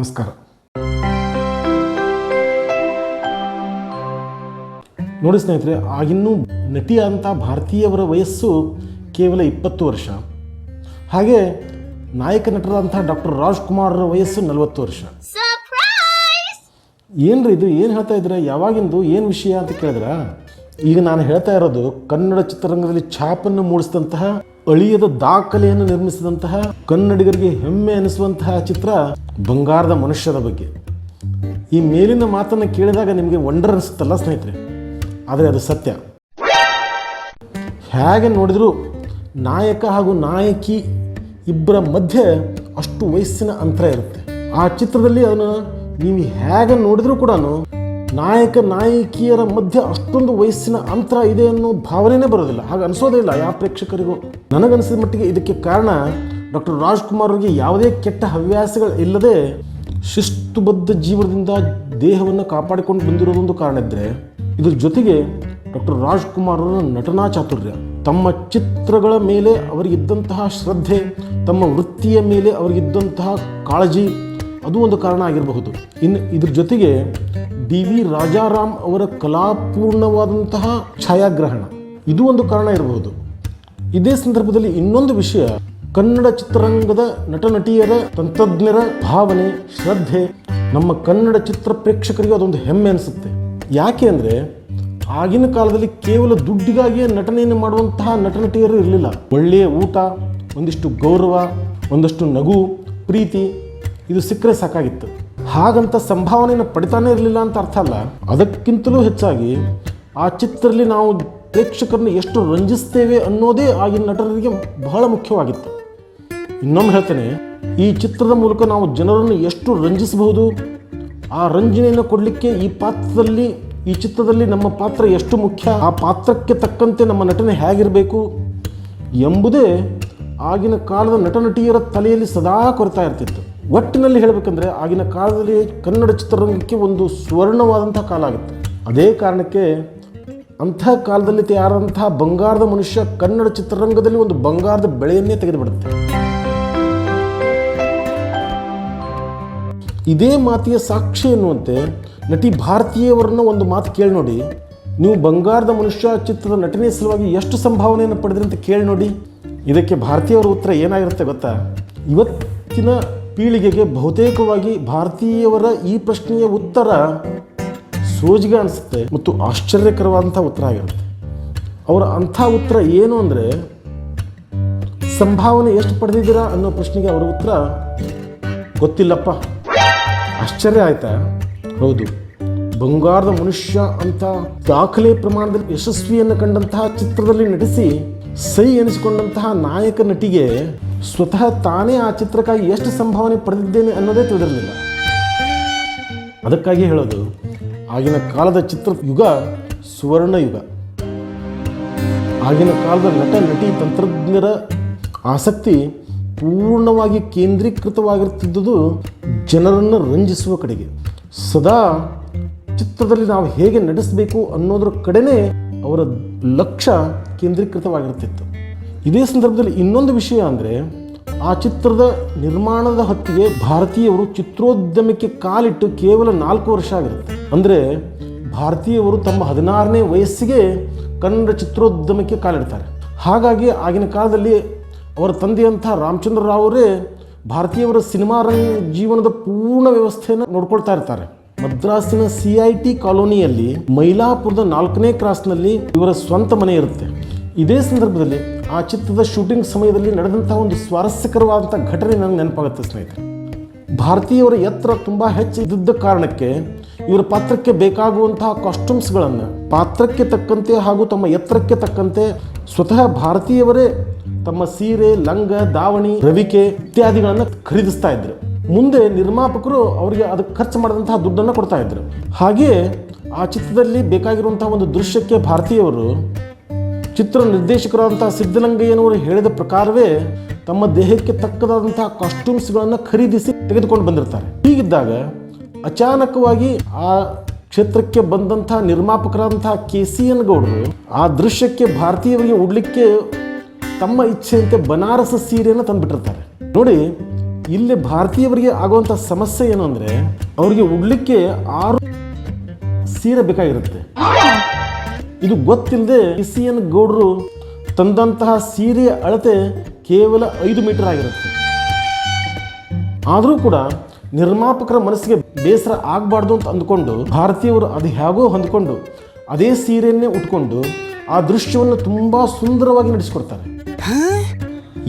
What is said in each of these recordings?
ನಮಸ್ಕಾರ. ನೋಡಿ ಸ್ನೇಹಿತರೆ ಆಗಿನ್ನೂ ನಟಿಯಾದಂಥ ಭಾರತೀಯವರ ವಯಸ್ಸು ಕೇವಲ ಇಪ್ಪತ್ತು ವರ್ಷ. ಹಾಗೆ ನಾಯಕ ನಟರಾದಂಥ ಡಾಕ್ಟರ್ ರಾಜ್ಕುಮಾರರ ವಯಸ್ಸು ನಲವತ್ತು ವರ್ಷ. ಏನ್ರಿ ಇದು? ಏನು ಹೇಳ್ತಾ ಇದ್ರೆ ಯಾವಾಗಿಂದು? ಏನು ವಿಷಯ ಅಂತ ಕೇಳಿದ್ರೆ? ಈಗ ನಾನು ಹೇಳ್ತಾ ಇರೋದು ಕನ್ನಡ ಚಿತ್ರರಂಗದಲ್ಲಿ ಛಾಪನ್ನು ಮೂಡಿಸಿದಂತಹ ಅಳಿಯದ ದಾಖಲೆಯನ್ನು ನಿರ್ಮಿಸಿದಂತಹ ಕನ್ನಡಿಗರಿಗೆ ಹೆಮ್ಮೆ ಅನಿಸುವಂತಹ ಚಿತ್ರ ಬಂಗಾರದ ಮನುಷ್ಯರ ಬಗ್ಗೆ. ಈ ಮೇಲಿನ ಮಾತನ್ನು ಕೇಳಿದಾಗ ನಿಮಗೆ ವಂಡರ್ ಅನಿಸುತ್ತಲ್ಲ ಸ್ನೇಹಿತರೆ? ಆದರೆ ಅದು ಸತ್ಯ. ಹೇಗೆ ನೋಡಿದರೂ ನಾಯಕ ಹಾಗೂ ನಾಯಕಿ ಇಬ್ಬರ ಮಧ್ಯೆ ಅಷ್ಟು ವಯಸ್ಸಿನ ಅಂತರ ಇರುತ್ತೆ. ಆ ಚಿತ್ರದಲ್ಲಿ ಅದನ್ನು ನೀವು ಹೇಗೆ ನೋಡಿದರೂ ಕೂಡ ನಾಯಕ ನಾಯಕಿಯರ ಮಧ್ಯೆ ಅಷ್ಟೊಂದು ವಯಸ್ಸಿನ ಅಂತರ ಇದೆ ಅನ್ನೋ ಭಾವನೆನೇ ಬರೋದಿಲ್ಲ. ಹಾಗೆ ಅನಿಸೋದೇ ಇಲ್ಲ. ಯಾವ ಪ್ರೇಕ್ಷಕರಿಗೂ ನನಗನ್ಸಿದ ಮಟ್ಟಿಗೆ ಇದಕ್ಕೆ ಕಾರಣ ಡಾಕ್ಟರ್ ರಾಜ್ಕುಮಾರ್ ಅವರಿಗೆ ಯಾವುದೇ ಕೆಟ್ಟ ಹವ್ಯಾಸಗಳು ಇಲ್ಲದೆ ಶಿಸ್ತುಬದ್ಧ ಜೀವನದಿಂದ ದೇಹವನ್ನು ಕಾಪಾಡಿಕೊಂಡು ಬಂದಿರೋದೊಂದು ಕಾರಣ ಇದ್ದರೆ ಇದ್ರ ಜೊತೆಗೆ ಡಾಕ್ಟರ್ ರಾಜ್ಕುಮಾರ್ ಅವರ ನಟನಾ ಚಾತುರ್ಯ. ತಮ್ಮ ಚಿತ್ರಗಳ ಮೇಲೆ ಅವರಿಗಿದ್ದಂತಹ ಶ್ರದ್ಧೆ, ತಮ್ಮ ವೃತ್ತಿಯ ಮೇಲೆ ಅವರಿಗಿದ್ದಂತಹ ಕಾಳಜಿ ಅದು ಒಂದು ಕಾರಣ ಆಗಿರಬಹುದು. ಇನ್ನು ಇದ್ರ ಜೊತೆಗೆ ಡಿ ವಿ ರಾಜಾರಾಮ್ ಅವರ ಕಲಾಪೂರ್ಣವಾದಂತಹ ಛಾಯಾಗ್ರಹಣ. ಇದು ಒಂದು ಕಾರಣ ಇರಬಹುದು. ಇದೇ ಸಂದರ್ಭದಲ್ಲಿ ಇನ್ನೊಂದು ವಿಷಯ, ಕನ್ನಡ ಚಿತ್ರರಂಗದ ನಟ ನಟಿಯರ ತಂತ್ರಜ್ಞರ ಭಾವನೆ, ಶ್ರದ್ಧೆ, ನಮ್ಮ ಕನ್ನಡ ಚಿತ್ರ ಪ್ರೇಕ್ಷಕರಿಗೆ ಅದೊಂದು ಹೆಮ್ಮೆ ಅನಿಸುತ್ತೆ. ಯಾಕೆ ಅಂದರೆ, ಆಗಿನ ಕಾಲದಲ್ಲಿ ಕೇವಲ ದುಡ್ಡಿಗಾಗಿಯೇ ನಟನೆಯನ್ನು ಮಾಡುವಂತಹ ನಟ ನಟಿಯರು ಇರಲಿಲ್ಲ. ಒಳ್ಳೆಯ ಊಟ, ಒಂದಿಷ್ಟು ಗೌರವ, ಒಂದಷ್ಟು ನಗು, ಪ್ರೀತಿ ಇದು ಸಿಕ್ಕರೆ ಸಾಕಾಗಿತ್ತು. ಹಾಗಂತ ಸಂಭಾವನೆಯನ್ನು ಪಡಿತಾನೇ ಇರಲಿಲ್ಲ ಅಂತ ಅರ್ಥ ಅಲ್ಲ. ಅದಕ್ಕಿಂತಲೂ ಹೆಚ್ಚಾಗಿ ಆ ಚಿತ್ರದಲ್ಲಿ ನಾವು ಪ್ರೇಕ್ಷಕರನ್ನ ಎಷ್ಟು ರಂಜಿಸ್ತೇವೆ ಅನ್ನೋದೇ ಆಗಿನ ನಟರಿಗೆ ಬಹಳ ಮುಖ್ಯವಾಗಿತ್ತು. ಇನ್ನೊಮ್ಮೆ ಹೇಳ್ತೇನೆ, ಈ ಚಿತ್ರದ ಮೂಲಕ ನಾವು ಜನರನ್ನು ಎಷ್ಟು ರಂಜಿಸಬಹುದು? ಆ ರಂಜನೆಯನ್ನು ಕೊಡಲಿಕ್ಕೆ ಈ ಪಾತ್ರದಲ್ಲಿ, ಈ ಚಿತ್ರದಲ್ಲಿ ನಮ್ಮ ಪಾತ್ರ ಎಷ್ಟು ಮುಖ್ಯ? ಆ ಪಾತ್ರಕ್ಕೆ ತಕ್ಕಂತೆ ನಮ್ಮ ನಟನೆ ಹೇಗಿರಬೇಕು ಎಂಬುದೇ ಆಗಿನ ಕಾಲದ ನಟ ನಟಿಯರ ತಲೆಯಲ್ಲಿ ಸದಾ ಕೊರತಾ ಇರ್ತಿತ್ತು. ಒಟ್ಟಿನಲ್ಲಿ ಹೇಳಬೇಕಂದ್ರೆ ಆಗಿನ ಕಾಲದಲ್ಲಿ ಕನ್ನಡ ಚಿತ್ರರಂಗಕ್ಕೆ ಒಂದು ಸ್ವರ್ಣವಾದಂಥ ಕಾಲ ಆಗಿತ್ತು. ಅದೇ ಕಾರಣಕ್ಕೆ ಅಂಥ ಕಾಲದಲ್ಲಿ ತಯಾರಾದಂತಹ ಬಂಗಾರದ ಮನುಷ್ಯ ಕನ್ನಡ ಚಿತ್ರರಂಗದಲ್ಲಿ ಒಂದು ಬಂಗಾರದ ಬೆಳೆಯನ್ನೇ ತೆಗೆದುಬಿಡುತ್ತೆ. ಇದೇ ಮಾತಿಯ ಸಾಕ್ಷಿ ಎನ್ನುವಂತೆ ನಟಿ ಭಾರತೀಯವರನ್ನ ಒಂದು ಮಾತು ಕೇಳಿ ನೋಡಿ. ನೀವು ಬಂಗಾರದ ಮನುಷ್ಯ ಚಿತ್ರದ ನಟನೆ ಸಲುವಾಗಿ ಎಷ್ಟು ಸಂಭಾವನೆಯನ್ನು ಪಡೆದ್ರಿ ಅಂತ ಕೇಳಿ ನೋಡಿ. ಇದಕ್ಕೆ ಭಾರತೀಯವರ ಉತ್ತರ ಏನಾಗಿರುತ್ತೆ ಗೊತ್ತಾ? ಇವತ್ತಿನ ಪೀಳಿಗೆಗೆ ಬಹುತೇಕವಾಗಿ ಭಾರತೀಯವರ ಈ ಪ್ರಶ್ನೆಯ ಉತ್ತರ ಸೋಜಿಗೆ ಅನಿಸುತ್ತೆ ಮತ್ತು ಆಶ್ಚರ್ಯಕರವಾದಂಥ ಉತ್ತರ ಆಗಿರುತ್ತೆ. ಅವರ ಅಂಥ ಉತ್ತರ ಏನು ಅಂದರೆ, ಸಂಭಾವನೆ ಎಷ್ಟು ಪಡೆದಿದ್ದೀರಾ ಅನ್ನೋ ಪ್ರಶ್ನೆಗೆ ಅವರ ಉತ್ತರ, ಗೊತ್ತಿಲ್ಲಪ್ಪ. ಆಶ್ಚರ್ಯ ಆಯ್ತಾ? ಹೌದು. ಬಂಗಾರದ ಮನುಷ್ಯ ಅಂತ ದಾಖಲೆ ಪ್ರಮಾಣದಲ್ಲಿ ಯಶಸ್ವಿಯನ್ನು ಕಂಡಂತಹ ಚಿತ್ರದಲ್ಲಿ ನಟಿಸಿ ಸೈ ಎನಿಸಿಕೊಂಡಂತಹ ನಾಯಕ ನಟಿಗೆ ಸ್ವತಃ ತಾನೇ ಆ ಚಿತ್ರಕ್ಕಾಗಿ ಎಷ್ಟು ಸಂಭಾವನೆ ಪಡೆದಿದ್ದೇನೆ ಅನ್ನೋದೇ ತಿಳಿದಿರಲಿಲ್ಲ. ಅದಕ್ಕಾಗಿ ಹೇಳೋದು, ಆಗಿನ ಕಾಲದ ಚಿತ್ರ ಯುಗ ಸುವರ್ಣ ಯುಗ. ಆಗಿನ ಕಾಲದ ನಟ, ನಟಿ, ತಂತ್ರಜ್ಞರ ಆಸಕ್ತಿ ಪೂರ್ಣವಾಗಿ ಕೇಂದ್ರೀಕೃತವಾಗಿರ್ತಿದ್ದುದು ಜನರನ್ನು ರಂಜಿಸುವ ಕಡೆಗೆ. ಸದಾ ಚಿತ್ರದಲ್ಲಿ ನಾವು ಹೇಗೆ ನಡೆಸಬೇಕು ಅನ್ನೋದ್ರ ಕಡೆನೇ ಅವರ ಲಕ್ಷ್ಯ ಕೇಂದ್ರೀಕೃತವಾಗಿರ್ತಿತ್ತು ಇದೇ ಸಂದರ್ಭದಲ್ಲಿ ಇನ್ನೊಂದು ವಿಷಯ ಅಂದರೆ, ಆ ಚಿತ್ರದ ನಿರ್ಮಾಣದ ಹೊತ್ತಿಗೆ ಭಾರತೀಯವರು ಚಿತ್ರೋದ್ಯಮಕ್ಕೆ ಕಾಲಿಟ್ಟು ಕೇವಲ ನಾಲ್ಕು ವರ್ಷ ಆಗಿರುತ್ತೆ. ಅಂದರೆ, ಭಾರತೀಯವರು ತಮ್ಮ ಹದಿನಾರನೇ ವಯಸ್ಸಿಗೆ ಕನ್ನಡ ಚಿತ್ರೋದ್ಯಮಕ್ಕೆ ಕಾಲಿಡ್ತಾರೆ. ಹಾಗಾಗಿ ಆಗಿನ ಕಾಲದಲ್ಲಿ ಅವರ ತಂದೆಯಂಥ ರಾಮಚಂದ್ರ ರಾವ್ ಅವರೇ ಭಾರತೀಯವರ ಸಿನಿಮಾ ರಂಗ ಜೀವನದ ಪೂರ್ಣ ವ್ಯವಸ್ಥೆಯನ್ನು ನೋಡ್ಕೊಳ್ತಾ ಇರ್ತಾರೆ. ಮದ್ರಾಸಿನ ಸಿ ಐ ಟಿ ಕಾಲೋನಿಯಲ್ಲಿ ಮೈಲಾಪುರದ ನಾಲ್ಕನೇ ಕ್ರಾಸ್ನಲ್ಲಿ ಇವರ ಸ್ವಂತ ಮನೆ ಇರುತ್ತೆ. ಇದೇ ಸಂದರ್ಭದಲ್ಲಿ ಆ ಚಿತ್ರದ ಶೂಟಿಂಗ್ ಸಮಯದಲ್ಲಿ ನಡೆದಂಥ ಒಂದು ಸ್ವಾರಸ್ಯಕರವಾದಂಥ ಘಟನೆ ನನಗೆ ನೆನಪಾಗುತ್ತೆ ಸ್ನೇಹಿತರೆ. ಭಾರತೀಯವರ ಎತ್ತರ ತುಂಬ ಹೆಚ್ಚಿದ್ದ ಕಾರಣಕ್ಕೆ ಇವರ ಪಾತ್ರಕ್ಕೆ ಬೇಕಾಗುವಂತಹ ಕಾಸ್ಟ್ಯೂಮ್ಸ್ಗಳನ್ನು ಪಾತ್ರಕ್ಕೆ ತಕ್ಕಂತೆ ಹಾಗೂ ತಮ್ಮ ಎತ್ತರಕ್ಕೆ ತಕ್ಕಂತೆ ಸ್ವತಃ ಭಾರತೀಯವರೇ ತಮ್ಮ ಸೀರೆ, ಲಂಗ, ದಾವಣಿ, ರವಿಕೆ ಇತ್ಯಾದಿಗಳನ್ನು ಖರೀದಿಸ್ತಾ ಇದ್ರು. ಮುಂದೆ ನಿರ್ಮಾಪಕರು ಅವರಿಗೆ ಅದಕ್ಕೆ ಖರ್ಚು ಮಾಡಿದಂತಹ ದುಡ್ಡನ್ನು ಕೊಡ್ತಾ ಇದ್ರು. ಹಾಗೆಯೇ ಆ ಚಿತ್ರದಲ್ಲಿ ಬೇಕಾಗಿರುವಂತಹ ಒಂದು ದೃಶ್ಯಕ್ಕೆ ಭಾರತೀಯವರು ಚಿತ್ರ ನಿರ್ದೇಶಕರಾದಂತಹ ಸಿದ್ದಲಿಂಗಯ್ಯನವರು ಹೇಳಿದ ಪ್ರಕಾರವೇ ತಮ್ಮ ದೇಹಕ್ಕೆ ತಕ್ಕದಾದಂತಹ ಕಾಸ್ಟ್ಯೂಮ್ಸ್ಗಳನ್ನು ಖರೀದಿಸಿ ತೆಗೆದುಕೊಂಡು ಬಂದಿರ್ತಾರೆ. ಹೀಗಿದ್ದಾಗ ಅಚಾನಕವಾಗಿ ಆ ಕ್ಷೇತ್ರಕ್ಕೆ ಬಂದಂತಹ ನಿರ್ಮಾಪಕರಾದಂತಹ ಕೆ ಸಿ ಎನ್ ಗೌಡರು ಆ ದೃಶ್ಯಕ್ಕೆ ಭಾರತೀಯರಿಗೆ ಉಡ್ಲಿಕ್ಕೆ ತಮ್ಮ ಇಚ್ಛೆಯಂತೆ ಬನಾರಸ ಸೀರೆಯನ್ನು ತಂದುಬಿಟ್ಟಿರ್ತಾರೆ. ನೋಡಿ, ಇಲ್ಲಿ ಭಾರತೀಯವರಿಗೆ ಆಗುವಂಥ ಸಮಸ್ಯೆ ಏನು ಅಂದರೆ, ಅವರಿಗೆ ಉಡ್ಲಿಕ್ಕೆ ಆರು ಸೀರೆ ಬೇಕಾಗಿರುತ್ತೆ. ಇದು ಗೊತ್ತಿಲ್ಲದೆ ಸಿ ಎನ್ ಗೌಡರು ತಂದಂತಹ ಸೀರೆಯ ಅಳತೆ ಕೇವಲ ಐದು ಮೀಟರ್ ಆಗಿರುತ್ತೆ. ಆದರೂ ಕೂಡ ನಿರ್ಮಾಪಕರ ಮನಸ್ಸಿಗೆ ಬೇಸರ ಆಗಬಾರ್ದು ಅಂತ ಅಂದ್ಕೊಂಡು ಭಾರತೀಯವರು ಅದು ಹೇಗೋ ಹೊಂದ್ಕೊಂಡು ಅದೇ ಸೀರೆಯನ್ನೇ ಉಟ್ಕೊಂಡು ಆ ದೃಶ್ಯವನ್ನು ತುಂಬ ಸುಂದರವಾಗಿ ನಡೆಸಿಕೊಡ್ತಾರೆ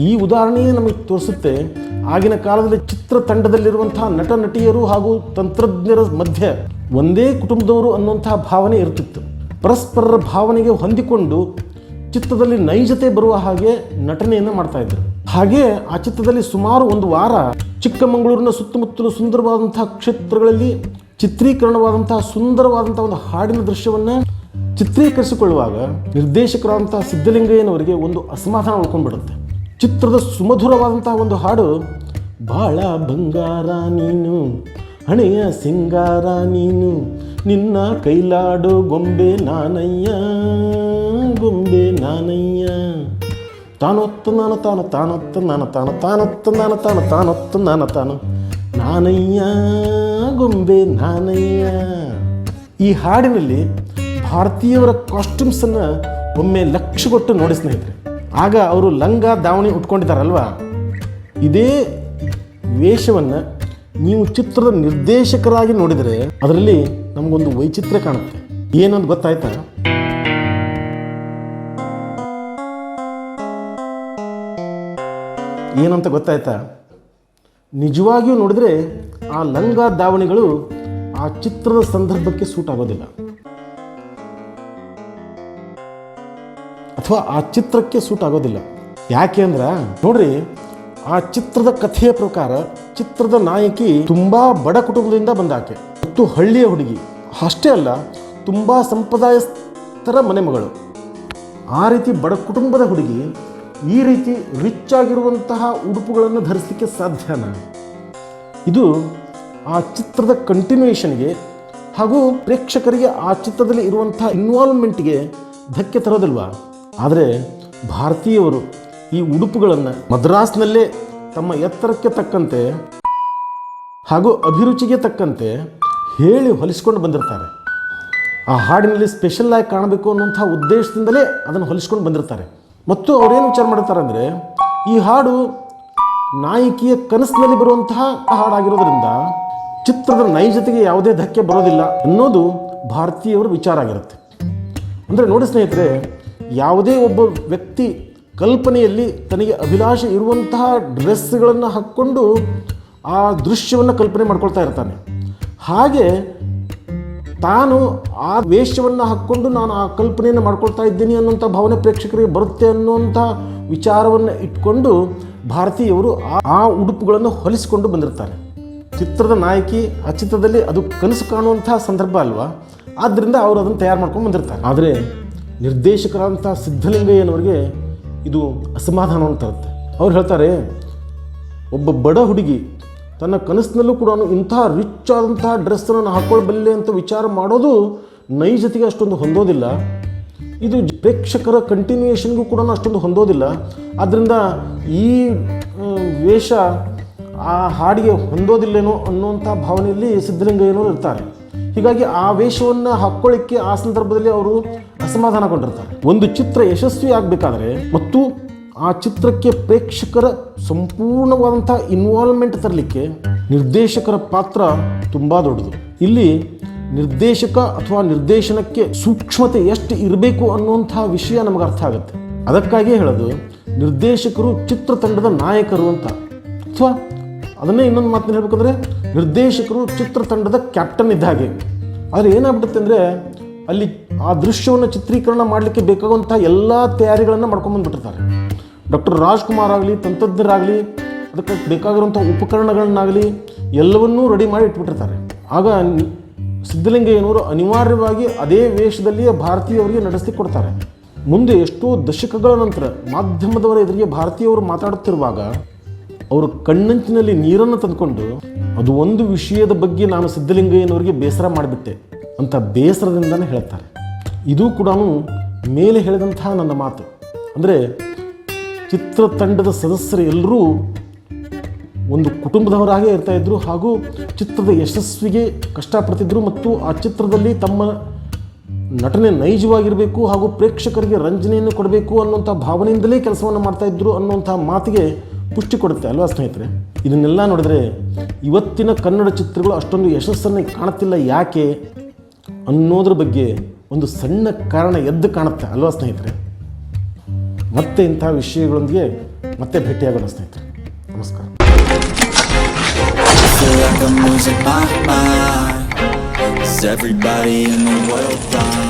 ಈ ಉದಾಹರಣೆಯೇ ನಮಗೆ ತೋರಿಸುತ್ತೆ ಆಗಿನ ಕಾಲದಲ್ಲಿ ಚಿತ್ರತಂಡದಲ್ಲಿರುವಂತಹ ನಟ ನಟಿಯರು ಹಾಗೂ ತಂತ್ರಜ್ಞರ ಮಧ್ಯೆ ಒಂದೇ ಕುಟುಂಬದವರು ಅನ್ನುವಂತಹ ಭಾವನೆ ಇರ್ತಿತ್ತು. ಪರಸ್ಪರರ ಭಾವನೆಗೆ ಹೊಂದಿಕೊಂಡು ಚಿತ್ರದಲ್ಲಿ ನೈಜತೆ ಬರುವ ಹಾಗೆ ನಟನೆಯನ್ನು ಮಾಡ್ತಾ ಇದ್ರು. ಹಾಗೆ ಆ ಚಿತ್ರದಲ್ಲಿ ಸುಮಾರು ಒಂದು ವಾರ ಚಿಕ್ಕಮಗಳೂರಿನ ಸುತ್ತಮುತ್ತಲು ಸುಂದರವಾದಂತಹ ಕ್ಷೇತ್ರಗಳಲ್ಲಿ ಚಿತ್ರೀಕರಣವಾದಂತಹ ಸುಂದರವಾದಂತಹ ಒಂದು ಹಾಡಿನ ದೃಶ್ಯವನ್ನು ಚಿತ್ರೀಕರಿಸಿಕೊಳ್ಳುವಾಗ ನಿರ್ದೇಶಕರಾದಂತಹ ಸಿದ್ಧಲಿಂಗಯ್ಯನವರಿಗೆ ಒಂದು ಅಸಮಾಧಾನ ಉಳ್ಕೊಂಡ್ಬಿಡುತ್ತೆ. ಚಿತ್ರದ ಸುಮಧುರವಾದಂತಹ ಒಂದು ಹಾಡು, ಬಾಳ ಬಂಗಾರ ನೀನು, ಹಣೆಯ ಸಿಂಗಾರ ನೀನು ನಿನ್ನ ಕೈಲಾಡೋ ಗೊಂಬೆ ನಾನಯ್ಯ ಗೊಂಬೆ ನಾನಯ್ಯ. ತಾನೊತ್ತ ನಾನು ತಾನು, ತಾನೊತ್ತು ನಾನು ತಾನು, ತಾನೊತ್ತು ನಾನು ತಾನು, ತಾನೊತ್ತು ನಾನು ತಾನು. ನಾನಯ್ಯ, ಗೊಂಬೆ ನಾನಯ್ಯ. ಈ ಹಾಡಿನಲ್ಲಿ ಭಾರತೀಯವರ ಕಾಸ್ಟ್ಯೂಮ್ಸನ್ನು ಒಮ್ಮೆ ಲಕ್ಷ್ಯ ಕೊಟ್ಟು ನೋಡಿ ಸ್ನೇಹಿತರೆ. ಆಗ ಅವರು ಲಂಗ ದಾವಣಿ ಉಟ್ಕೊಂಡಿದ್ದಾರಲ್ವಾ? ಇದೇ ವೇಷವನ್ನು ನೀವು ಚಿತ್ರದ ನಿರ್ದೇಶಕರಾಗಿ ನೋಡಿದರೆ ಅದರಲ್ಲಿ ನಮಗೊಂದು ವೈಚಿತ್ರ್ಯ ಕಾಣುತ್ತೆ. ಏನಂತ ಗೊತ್ತಾಯ್ತಾ? ಏನಂತ ಗೊತ್ತಾಯ್ತಾ? ನಿಜವಾಗಿಯೂ ನೋಡಿದ್ರೆ ಆ ಲಂಗ ದಾವಣಿಗಳು ಆ ಚಿತ್ರದ ಸಂದರ್ಭಕ್ಕೆ ಸೂಟ್ ಆಗೋದಿಲ್ಲ. ಅಥವಾ ಆ ಚಿತ್ರಕ್ಕೆ ಸೂಟ್ ಆಗೋದಿಲ್ಲ. ಯಾಕೆ ಅಂದ್ರೆ, ನೋಡ್ರಿ, ಆ ಚಿತ್ರದ ಕಥೆಯ ಪ್ರಕಾರ ಚಿತ್ರದ ನಾಯಕಿ ತುಂಬಾ ಬಡ ಕುಟುಂಬದಿಂದ ಬಂದಾಕೆ ಮತ್ತು ಹಳ್ಳಿಯ ಹುಡುಗಿ. ಅಷ್ಟೇ ಅಲ್ಲ, ತುಂಬ ಸಂಪ್ರದಾಯಸ್ಥರ ಮನೆ ಮಗಳು. ಆ ರೀತಿ ಬಡ ಕುಟುಂಬದ ಹುಡುಗಿ ಈ ರೀತಿ ರಿಚ್ ಆಗಿರುವಂತಹ ಉಡುಪುಗಳನ್ನು ಧರಿಸಲಿಕ್ಕೆ ಸಾಧ್ಯನಾ ಇದು ಆ ಚಿತ್ರದ ಕಂಟಿನ್ಯೂಯೇಷನ್ಗೆ ಹಾಗೂ ಪ್ರೇಕ್ಷಕರಿಗೆ ಆ ಚಿತ್ರದಲ್ಲಿ ಇರುವಂತಹ ಇನ್ವಾಲ್ವ್ಮೆಂಟ್ಗೆ ಧಕ್ಕೆ ತರೋದಿಲ್ವಾ? ಆದರೆ ಭಾರತೀಯವರು ಈ ಉಡುಪುಗಳನ್ನು ಮದ್ರಾಸ್ನಲ್ಲೇ ತಮ್ಮ ಎತ್ತರಕ್ಕೆ ತಕ್ಕಂತೆ ಹಾಗೂ ಅಭಿರುಚಿಗೆ ತಕ್ಕಂತೆ ಹೇಳಿ ಹೊಲಿಸ್ಕೊಂಡು ಬಂದಿರ್ತಾರೆ. ಆ ಹಾಡಿನಲ್ಲಿ ಸ್ಪೆಷಲ್ ಆಗಿ ಕಾಣಬೇಕು ಅನ್ನುವಂಥ ಉದ್ದೇಶದಿಂದಲೇ ಅದನ್ನು ಹೊಲಿಸ್ಕೊಂಡು ಬಂದಿರ್ತಾರೆ. ಮತ್ತು ಅವ್ರೇನು ವಿಚಾರ ಮಾಡ್ತಾರೆ ಅಂದರೆ, ಈ ಹಾಡು ನಾಯಕಿಯ ಕನಸಿನಲ್ಲಿ ಬರುವಂತಹ ಹಾಡಾಗಿರೋದ್ರಿಂದ ಚಿತ್ರದ ನೈಜತೆಗೆ ಯಾವುದೇ ಧಕ್ಕೆ ಬರೋದಿಲ್ಲ ಅನ್ನೋದು ಭಾರತೀಯವರ ವಿಚಾರ ಆಗಿರುತ್ತೆ. ಅಂದರೆ ನೋಡಿ ಸ್ನೇಹಿತರೆ, ಯಾವುದೇ ಒಬ್ಬ ವ್ಯಕ್ತಿ ಕಲ್ಪನೆಯಲ್ಲಿ ತನಗೆ ಅಭಿಲಾಷೆ ಇರುವಂತಹ ಡ್ರೆಸ್ಗಳನ್ನು ಹಾಕ್ಕೊಂಡು ಆ ದೃಶ್ಯವನ್ನು ಕಲ್ಪನೆ ಮಾಡ್ಕೊಳ್ತಾ ಇರ್ತಾನೆ. ಹಾಗೆ ತಾನು ಆ ವೇಷವನ್ನು ಹಾಕ್ಕೊಂಡು ನಾನು ಆ ಕಲ್ಪನೆಯನ್ನು ಮಾಡ್ಕೊಳ್ತಾ ಇದ್ದೀನಿ ಅನ್ನೋಂಥ ಭಾವನೆ ಪ್ರೇಕ್ಷಕರಿಗೆ ಬರುತ್ತೆ ಅನ್ನುವಂಥ ವಿಚಾರವನ್ನು ಇಟ್ಕೊಂಡು ಭಾರತೀಯವರು ಆ- ಆ ಉಡುಪುಗಳನ್ನು ಹೊಲಿಸಿಕೊಂಡು ಬಂದಿರ್ತಾರೆ. ಚಿತ್ರದ ನಾಯಕಿ ಆ ಚಿತ್ರದಲ್ಲಿ ಅದು ಕನಸು ಕಾಣುವಂಥ ಸಂದರ್ಭ ಅಲ್ವಾ? ಆದ್ದರಿಂದ ಅವರು ಅದನ್ನು ತಯಾರು ಮಾಡ್ಕೊಂಡು ಬಂದಿರ್ತಾರೆ. ಆದರೆ ನಿರ್ದೇಶಕರಾದಂಥ ಸಿದ್ಧಲಿಂಗಯ್ಯನವರಿಗೆ ಇದು ಅಸಮಾಧಾನವನ್ನು ತರುತ್ತೆ ಅವ್ರು ಹೇಳ್ತಾರೆ, ಒಬ್ಬ ಬಡ ಹುಡುಗಿ ತನ್ನ ಕನಸಿನಲ್ಲೂ ಕೂಡ ಇಂಥ ರಿಚ್ ಆದಂತಹ ಡ್ರೆಸ್ಸನ್ನು ಹಾಕ್ಕೊಳ್ಬಲ್ಲೆ ಅಂತ ವಿಚಾರ ಮಾಡೋದು ನೈಜತೆಗೆ ಅಷ್ಟೊಂದು ಹೊಂದೋದಿಲ್ಲ. ಇದು ಪ್ರೇಕ್ಷಕರ ಕಂಟಿನ್ಯೂಯೇಷನ್ಗೂ ಕೂಡ ಅಷ್ಟೊಂದು ಹೊಂದೋದಿಲ್ಲ. ಆದ್ದರಿಂದ ಈ ವೇಷ ಆ ಹಾಡಿಗೆ ಹೊಂದೋದಿಲ್ಲೇನೋ ಅನ್ನುವಂಥ ಭಾವನೆಯಲ್ಲಿ ಸಿದ್ಧಲಿಂಗಯ್ಯನವರು ಇರ್ತಾರೆ. ಹೀಗಾಗಿ ಆ ವೇಷವನ್ನು ಹಾಕ್ಕೊಳ್ಳಿಕ್ಕೆ ಆ ಸಂದರ್ಭದಲ್ಲಿ ಅವರು ಅಸಮಾಧಾನಗೊಂಡಿರ್ತಾರೆ. ಒಂದು ಚಿತ್ರ ಯಶಸ್ವಿ ಆಗಬೇಕಾದ್ರೆ ಮತ್ತು ಆ ಚಿತ್ರಕ್ಕೆ ಪ್ರೇಕ್ಷಕರ ಸಂಪೂರ್ಣವಾದಂಥ ಇನ್ವಾಲ್ವ್ಮೆಂಟ್ ತರಲಿಕ್ಕೆ ನಿರ್ದೇಶಕರ ಪಾತ್ರ ತುಂಬ ದೊಡ್ಡದು. ಇಲ್ಲಿ ನಿರ್ದೇಶಕ ಅಥವಾ ನಿರ್ದೇಶನಕ್ಕೆ ಸೂಕ್ಷ್ಮತೆ ಎಷ್ಟು ಇರಬೇಕು ಅನ್ನುವಂಥ ವಿಷಯ ನಮಗೆ ಅರ್ಥ ಆಗುತ್ತೆ. ಅದಕ್ಕಾಗಿಯೇ ಹೇಳೋದು, ನಿರ್ದೇಶಕರು ಚಿತ್ರತಂಡದ ನಾಯಕರು ಅಂತ. ಅಥವಾ ಅದನ್ನೇ ಇನ್ನೊಂದು ಮಾತನ್ನ ಹೇಳ್ಬೇಕಂದ್ರೆ, ನಿರ್ದೇಶಕರು ಚಿತ್ರತಂಡದ ಕ್ಯಾಪ್ಟನ್ ಇದ್ದ ಹಾಗೆ. ಆದರೆ ಏನಾಗ್ಬಿಡುತ್ತೆ ಅಂದರೆ, ಅಲ್ಲಿ ಆ ದೃಶ್ಯವನ್ನು ಚಿತ್ರೀಕರಣ ಮಾಡಲಿಕ್ಕೆ ಬೇಕಾಗುವಂಥ ಎಲ್ಲ ತಯಾರಿಗಳನ್ನು ಮಾಡ್ಕೊಂಬಂದ್ಬಿಟ್ಟಿರ್ತಾರೆ ಡಾಕ್ಟರ್ ರಾಜ್ಕುಮಾರ್ ಆಗಲಿ, ತಂತ್ರಜ್ಞರಾಗಲಿ, ಅದಕ್ಕೆ ಬೇಕಾಗಿರುವಂಥ ಉಪಕರಣಗಳನ್ನಾಗಲಿ ಎಲ್ಲವನ್ನೂ ರೆಡಿ ಮಾಡಿ ಇಟ್ಬಿಟ್ಟಿರ್ತಾರೆ. ಆಗ ಸಿದ್ಧಲಿಂಗಯ್ಯನವರು ಅನಿವಾರ್ಯವಾಗಿ ಅದೇ ವೇಷದಲ್ಲಿಯೇ ಭಾರತೀಯವರಿಗೆ ನಡೆಸಿ ಕೊಡ್ತಾರೆ. ಮುಂದೆ ಎಷ್ಟೋ ದಶಕಗಳ ನಂತರ ಮಾಧ್ಯಮದವರ ಎದುರಿಗೆ ಭಾರತೀಯವರು ಮಾತಾಡುತ್ತಿರುವಾಗ ಅವರು ಕಣ್ಣಂಚಿನಲ್ಲಿ ನೀರನ್ನು ತಂದುಕೊಂಡು, ಅದು ಒಂದು ವಿಷಯದ ಬಗ್ಗೆ ನಾನು ಸಿದ್ಧಲಿಂಗಯ್ಯನವರಿಗೆ ಬೇಸರ ಮಾಡಿಬಿಟ್ಟೆ ಅಂತ ಬೇಸರದಿಂದನೇ ಹೇಳ್ತಾರೆ. ಇದು ಕೂಡ ಮೇಲೆ ಹೇಳಿದಂತಹ ನನ್ನ ಮಾತು. ಅಂದರೆ ಚಿತ್ರತಂಡದ ಸದಸ್ಯರು ಎಲ್ಲರೂ ಒಂದು ಕುಟುಂಬದವರಾಗೆ ಇರ್ತಾ ಇದ್ರು ಹಾಗೂ ಚಿತ್ರದ ಯಶಸ್ವಿಗೆ ಕಷ್ಟಪಡ್ತಿದ್ರು ಮತ್ತು ಆ ಚಿತ್ರದಲ್ಲಿ ತಮ್ಮ ನಟನೆ ನೈಜವಾಗಿರಬೇಕು ಹಾಗೂ ಪ್ರೇಕ್ಷಕರಿಗೆ ರಂಜನೆಯನ್ನು ಕೊಡಬೇಕು ಅನ್ನುವಂಥ ಭಾವನೆಯಿಂದಲೇ ಕೆಲಸವನ್ನು ಮಾಡ್ತಾ ಇದ್ರು ಅನ್ನುವಂಥ ಮಾತಿಗೆ ಪುಷ್ಟಿ ಕೊಡುತ್ತೆ ಅಲ್ವಾ ಸ್ನೇಹಿತರೆ? ಇದನ್ನೆಲ್ಲ ನೋಡಿದ್ರೆ ಇವತ್ತಿನ ಕನ್ನಡ ಚಿತ್ರಗಳು ಅಷ್ಟೊಂದು ಯಶಸ್ಸನ್ನು ಕಾಣುತ್ತಿಲ್ಲ. ಯಾಕೆ ಅನ್ನೋದ್ರ ಬಗ್ಗೆ ಒಂದು ಸಣ್ಣ ಕಾರಣ ಎದ್ದು ಕಾಣುತ್ತೆ ಅಲ್ವಾ ಸ್ನೇಹಿತರೆ? ಮತ್ತೆ ಇಂಥ ವಿಷಯಗಳೊಂದಿಗೆ ಮತ್ತೆ ಭೇಟಿಯಾಗೋಣ ಸ್ನೇಹಿತರೆ. ನಮಸ್ಕಾರ. Everybody in.